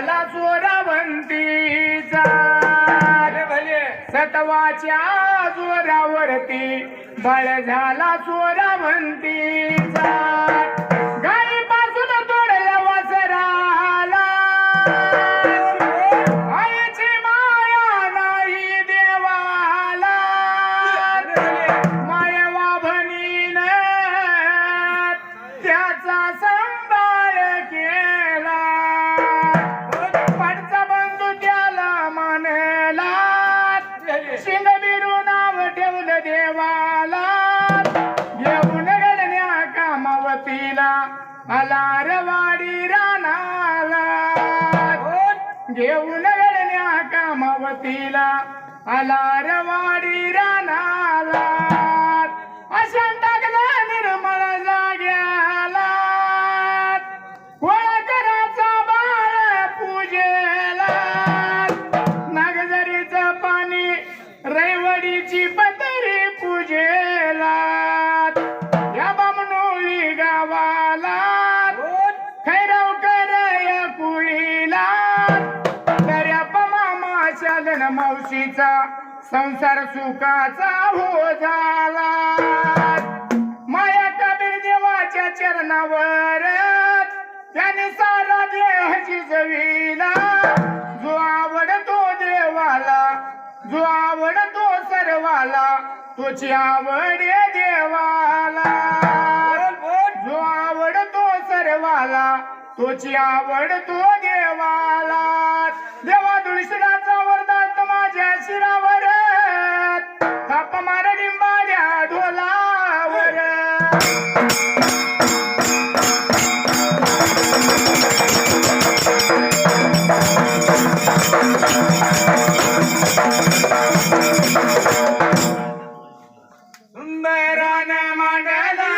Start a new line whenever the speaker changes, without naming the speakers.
चला चोरावंतीचा सतवाच्या जोरावरती बळ झाला चोरावंतीचा गायीपासून तोडला वसराला. कामावतीला अलारवाडी रानाला घेऊन गडण्या कामावतीला अलारवाडी रानाला अशा टाकला निर्मळ जाग्याला. कोळकराचा बाळ पूजेला. नागझरीचं पाणी रैवडीची पतरी माझ्या शालन मावशीचा संसार सुखाचा हो झाला. माया कबीर देवाच्या चरणावर त्याने सारा देह जिजविला जो आवडतो देवाला जो आवडतो सर्वाला तुझी आवडे देवाला. जो आवडतो सर्वाला तुझी आवडतो देवाला. देवा तुळशीराचा वरदान माझ्या शिरावर थाप मार लिंबाड्या ढोलावर. सुंदरान मांडला.